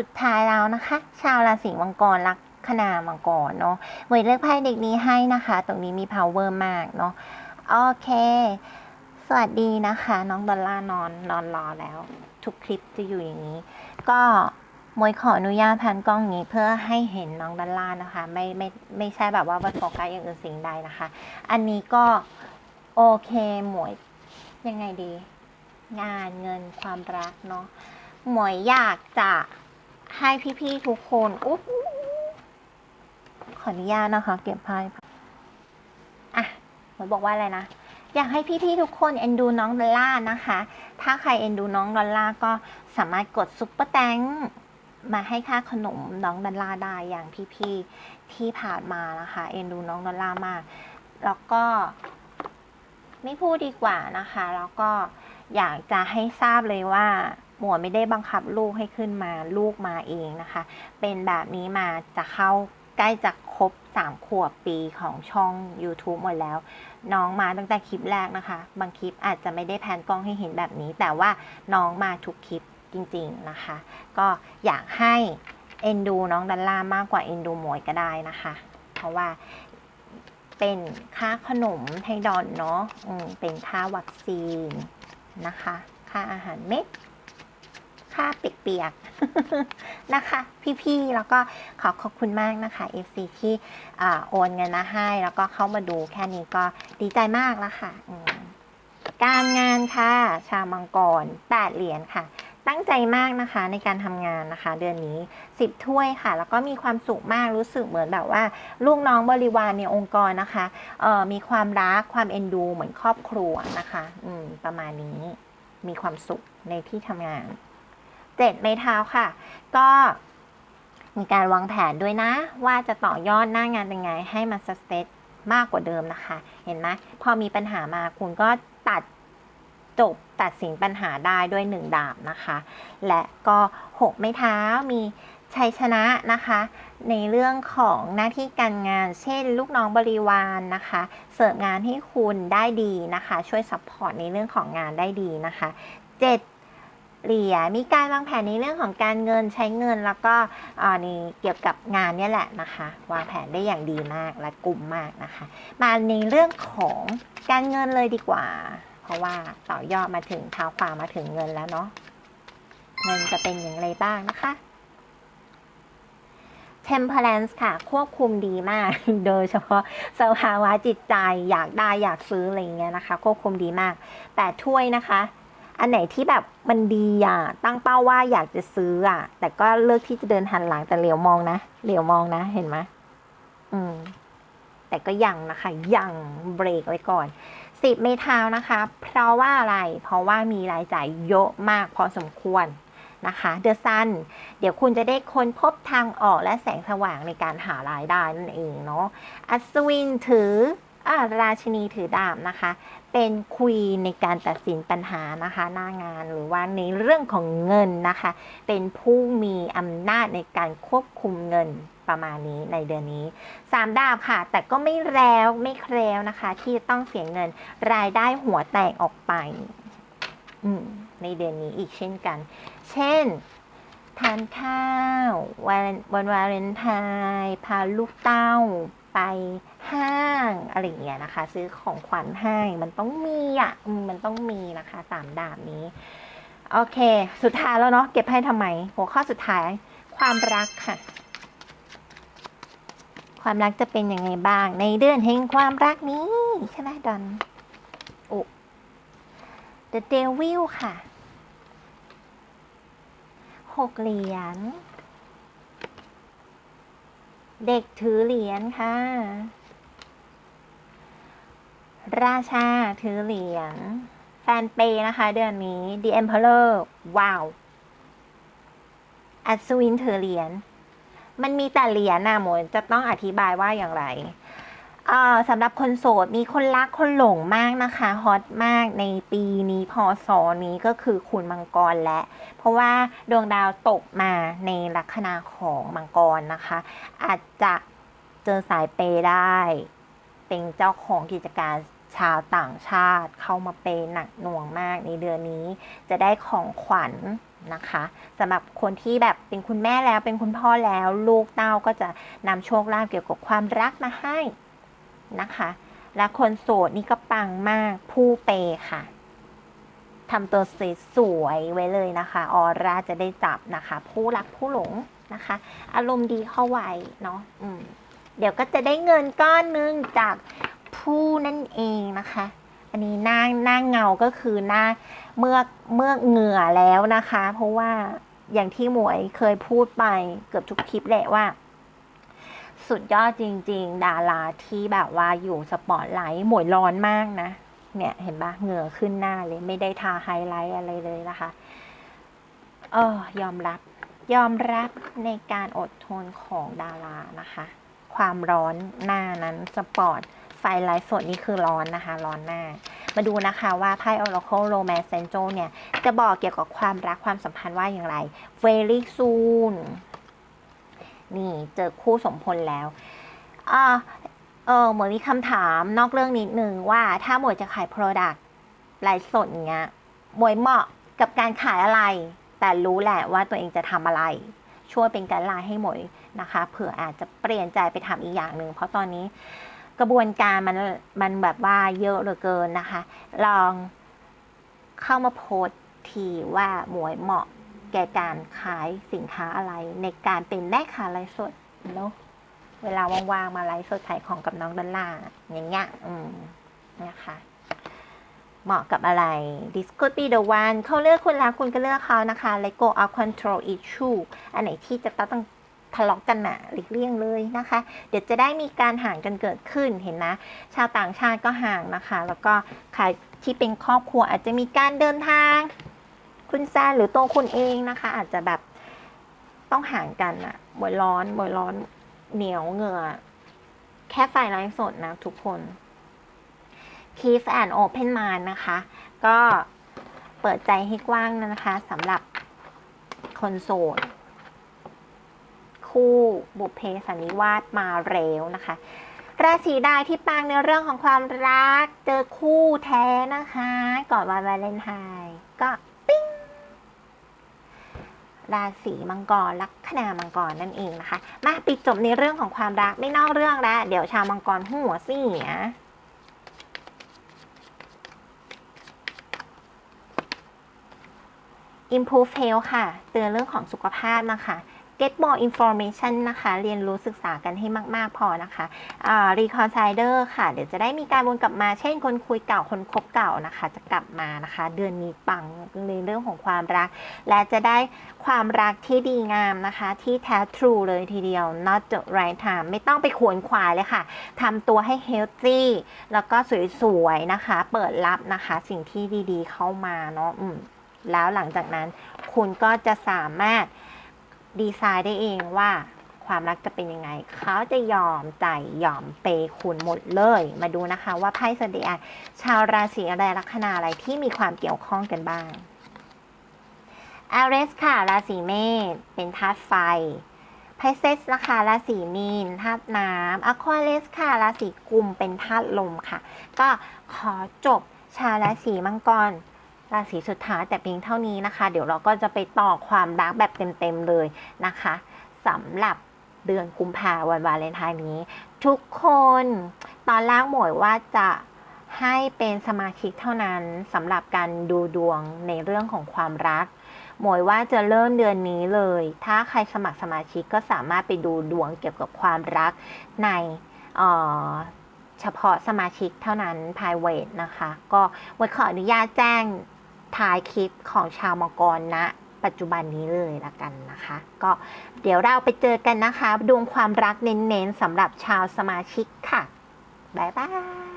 ุดท้ายแล้วนะคะ ชาวราศีมังกรลักคนามังกรเนาะเวยเลือกไพ่เด็กนี้ให้นะคะ ตรงนี้มี power มากเนาะโอเค สวัสดีนะคะ น้องดอลล่านอนนอนรอแล้ว ทุกคลิปจะอยู่อย่างนี้ ก็มวยขออนุญาตพันกล้องนี้เพื่อให้เห็นน้องดอลล่านะคะ ไม่ไม่ไม่ใช่แบบว่าไปโฟกัสอย่างอื่นสิ่งใดนะคะ อันนี้ก็โอเคหมวยยังไงดี งานเงินความรักเนาะหมวยอยากจะ ให้พี่ๆทุกคนอุ๊บขออนุญาตนะคะ เก็บไพ่อะหมวยบอกว่าอะไรนะ อยากให้พี่ๆทุกคนเอ็นดูน้องดอลล่านะคะ ถ้าใครเอ็นดูน้องดอลล่าก็สามารถกดซุปเปอร์แตงมาให้ค่าขนมน้องดอลล่าได้อย่างพี่ๆที่ผ่านมานะคะ เอ็นดูน้องดอลล่ามาก แล้วก็ ไม่พูดดีกว่านะคะ แล้วก็อยากจะให้ทราบเลยว่า หมวยไม่ได้บังคับลูกให้ขึ้นมาลูกมาเองนะคะ เป็นแบบนี้มาจะเข้าใกล้จะครบ3ขวบปีของช่อง YouTube หมดแล้ว น้องมาตั้งแต่คลิปแรกนะคะ บางคลิปอาจจะไม่ได้แพนกล้องให้เห็นแบบนี้ แต่ว่าน้องมาทุกคลิปจริงๆนะคะ ก็อยากให้เอ็นดูน้องดัลล่ามากกว่าเอ็นดูหมวยก็ได้นะคะ เพราะว่าเป็นค่าขนมให้ดอนเนาะเป็นค่าวัคซีนนะคะ ค่าอาหารเม็ด ค่าเปียกๆนะคะ พี่ๆ แล้วก็ขอขอบคุณมากนะคะ FC ที่อ่โอนเงินมาให้ แล้วก็เข้ามาดูแค่นี้ก็ดีใจมากแล้วค่ะ การงานค่ะ ชาวมังกรแปดเหรียญค่ะตั้งใจมากนะคะในการทำงานนะคะ เดือนนี้ 10 ถ้วยค่ะ แล้วก็มีความสุขมากรู้สึกเหมือนแบบว่า ลูกน้องบริวารในองค์กรนะคะมีความรักความเอ็นดู เหมือนครอบครัวนะคะ อืมประมาณนี้มีความสุขในที่ทำงาน เจ็ดไม้เท้าค่ะ ก็มีการวางแผนด้วยนะ ว่าจะต่อยอดหน้างานยังไง ให้มันสเตทมากกว่าเดิมนะคะ เห็นไหมพอมีปัญหามาคุณก็ตัดจบตัดสินปัญหาได้ด้วยหนึ่งดาบนะคะ และก็หกไม้เท้ามีชัยชนะนะคะ ในเรื่องของหน้าที่การงาน เช่น ลูกน้องบริวารนนะคะ เสิร์ฟงานให้คุณได้ดีนะคะ ช่วยซัพพอร์ตในเรื่องของงานได้ดีนะคะเจ็ด เหรียมีการวางแผนในเรื่องของการเงินใช้เงินแล้วก็อ่านี่เกี่ยวกับงานเนี่ยแหละนะคะ วางแผนได้อย่างดีมากและกลุ่มมากนะคะ มาในเรื่องของการเงินเลยดีกว่า เพราะว่าต่อยอดมาถึงเท้าความมาถึงเงินแล้วเนาะเงินจะเป็นอย่างไรบ้างนะคะ Temperance ค่ะ ควบคุมดีมาก โดยเฉพาะสภาวะจิตใจอยากได้อยากซื้ออะไรอย่างเงี้ยนะคะ ควบคุมดีมาก แต่ถ้วยนะคะ อันไหนที่แบบมันดีอะตั้งเป้าว่าอยากจะซื้ออะ แต่ก็เลือกที่จะเดินหันหลังแต่เหลียวมองนะเหลียวมองนะเห็นไหมอืม แต่ก็ยังนะคะยังเบรกไว้ก่อนสิบเมทาวนะคะ เพราะว่าอะไรเพราะว่ามีรายจ่ายเยอะมากพอสมควรนะคะเดอะซันเดี๋ยวคุณจะได้ค้นพบทางออกและแสงสว่างในการหารายได้นั่นเองเนาะอัศวินถือ อ่าราชินีถือดาบนะคะ เป็นคุยในการตัดสินปัญหานะคะ หน้างานหรือว่าในเรื่องของเงินนะคะ เป็นผู้มีอำนาจในการควบคุมเงินประมาณนี้ในเดือนนี้สามดาบค่ะ แต่ก็ไม่แล้วไม่แคล้วนะคะ ที่จะต้องเสียเงินรายได้หัวแตกออกไปในเดือนนี้อีกเช่นกัน เช่นทานข้าววันวันวาเลนไทน์พาลูกเต้าไป ห้างอะไรอย่างเงี้ยนะคะ ซื้อของขวัญให้มันต้องมีอะมมันต้องมีนะคะสามดาบนี้ โอเค สุดท้ายแล้วเนาะเก็บให้ทำไม หัวข้อสุดท้ายความรักค่ะ ความรักจะเป็นยังไงบ้าง ในเดือนแห่งความรักนี้ใช่ไหมดอนโอ้ The Devil ค่ะหกเหรียญเด็กถือเหรียญค่ะ ราชาถือเหรียญแฟนเปย์นะคะ เดือนนี้ The Emperor ว้าวอัศวินถือเหรียญมันมีแต่เหรียญนะหมนจะต้องอธิบายว่าอย่างไรอ่าสำหรับคนโสดมีคนรักคนหลงมากนะคะฮอตมากในปีนี้พศนี้ก็คือคุณมังกรและ เพราะว่าดวงดาวตกมาในลัคนาของมังกรนะคะ อาจจะเจอสายเปย์ได้ เป็นเจ้าของกิจการ ชาวต่างชาติเข้ามาเปย์หนักหน่วงมากในเดือนนี้ จะได้ของขวัญนะคะสำหรับคนที่แบบเป็นคุณแม่แล้วเป็นคุณพ่อแล้ว ลูกเต้าก็จะนำโชคลาภเกี่ยวกับความรักมาให้นะคะ และคนโสดนี่ก็ปังมากผู้เปย์ค่ะทำตัวสวยๆไว้เลยนะคะออร่าจะได้จับนะคะ ผู้รักผู้หลงนะคะ อารมณ์ดีเข้าไว้เนาะเดี๋ยวก็จะได้เงินก้อนนึงจาก ผู้นั่นเองนะคะ อันนี้หน้าหน้าเงาก็คือหน้าเมื่อเมื่อเหงื่อแล้วนะคะ เพราะว่าอย่างที่หมวยเคยพูดไปเกือบทุกคลิปแหละว่า สุดยอดจริง ๆ ดาราที่แบบว่าอยู่สปอตไลท์หมวยร้อนมากนะ เนี่ยเห็นปะเหงื่อขึ้นหน้าเลยไม่ได้ทาไฮไลท์อะไรเลยนะคะเออยอมรับ ยอมรับในการอดทนของดารานะคะ ความร้อนหน้านั้นสปอร์ต ไฟไลท์สดนี่คือร้อนนะคะ ร้อนหน้ามาดูนะคะว่าไพ่ Oracle Romance Angel เนี่ย จะบอกเกี่ยวกับความรักความสัมพันธ์ว่าอย่างไร very soon นี่เจอคู่สมพลแล้วอ่าเออหมวยมีคำถามนอกเรื่องนิดนึงว่าถ้าหมวยจะขาย Product ไลฟ์สดอย่างเงี้ยหมวยเหมาะกับการขายอะไร แต่รู้แหละว่าตัวเองจะทำอะไร ช่วยเป็นการไลน์ให้หมวยนะคะ เผื่ออาจจะเปลี่ยนใจไปทำอีกอย่างหนึ่งเพราะตอนนี้ กระบวนการมันมันแบบว่าเยอะเหลือเกินนะคะ ลองเข้ามาโพสทีว่าหมวยเหมาะแก่การขายสินค้าอะไร ในการเป็นแม่ค้าไลฟ์สดเนาะเวลาว่างๆมาไลฟ์สดขายของกับน้องดอลลาอย่างเงี้ยอืมนะคะเหมาะกับอะไร this could be the one เขาเลือกคุณแล้วคุณก็เลือกเขานะคะ let go of control issue อันไหนที่จะต้อง ทะเลาะกันน่ะหลีกเลี่ยงเลยนะคะ เดี๋ยวจะได้มีการห่างกันเกิดขึ้นเห็นนะ ชาวต่างชาติก็ห่างนะคะ แล้วก็ใครที่เป็นครอบครัวอาจจะมีการเดินทาง คุณแซนหรือตัวคุณเองนะคะ อาจจะแบบต้องห่างกันอะบวยร้อนบวยร้อนเหนียวเหงื่อ แค่ไฟไลฟ์สดนะทุกคน Keep and Open Mind นะคะ ก็เปิดใจให้กว้างนะคะสำหรับคนโสด คู่บุพเพสันนิวาสมาเร็วนะคะ ราศีใดที่ปังในเรื่องของความรักเจอคู่แท้นะคะ ก่อนวันวาเลนไทน์ก็ปิ้งราศีมังกรลัคนามังกรนั่นเองนะคะ มาปิดจบในเรื่องของความรักไม่นอกเรื่องแล้วเดี๋ยวชาวมังกรหัวเสีย Improve Health ค่ะ เตือนเรื่องของสุขภาพนะคะ Get more information นะคะ เรียนรู้ศึกษากันให้มาก ๆ พอนะคะอ่า Reconciler ค่ะ เดี๋ยวจะได้มีการวนกลับมา เช่น คนคุยเก่า คนคบเก่านะคะ จะกลับมานะคะ เดือนนี้ปังในเรื่องของความรัก และจะได้ความรักที่ดีงามนะคะ ที่แท้ true เลยทีเดียว not the right time ไม่ต้องไปขวนขวายเลยค่ะ ทำตัวให้ healthy แล้วก็สวยๆนะคะ เปิดรับนะคะ สิ่งที่ดีๆ เข้ามาเนาะอืมแล้วหลังจากนั้นคุณก็จะสามารถ ดีไซน์ได้เองว่าความรักจะเป็นยังไง เขาจะยอมใจยอมเปย์คุณหมดเลย มาดูนะคะว่าไพ่เสเดียชาวราศีอะไรลัคนาอะไรที่มีความเกี่ยวข้องกันบ้างอาเรสค่ะ ราศีเมษเป็นธาตุไฟไพเซสนะคะราศีมีนธาตุน้ำอควาเรสค่ะ ราศีกุมเป็นธาตุลมค่ะ ก็ขอจบชาวราศีมังกร ราศีสุดท้ายแต่เพียงเท่านี้นะคะ เดี๋ยวเราก็จะไปต่อความรักแบบเต็มๆเลยนะคะสำหรับเดือนกุมภาวันวาเลนไทน์นี้ ทุกคนตอนแรกหมวยว่าจะให้เป็นสมาชิกเท่านั้นสำหรับการดูดวงในเรื่องของความรัก หมวยว่าจะเริ่มเดือนนี้เลย ถ้าใครสมัครสมาชิกก็สามารถไปดูดวงเกี่ยวกับความรักในเฉพาะสมาชิกเท่านั้น private นะคะ ก็ไว้ขออนุญาตแจ้ง ท้ายคลิปของชาวมังกรณนะปัจจุบันนี้เลยละกันนะคะ ก็เดี๋ยวเราไปเจอกันนะคะ ดวงความรักเน้นๆสำหรับชาวสมาชิกค่ะ บ๊ายบาย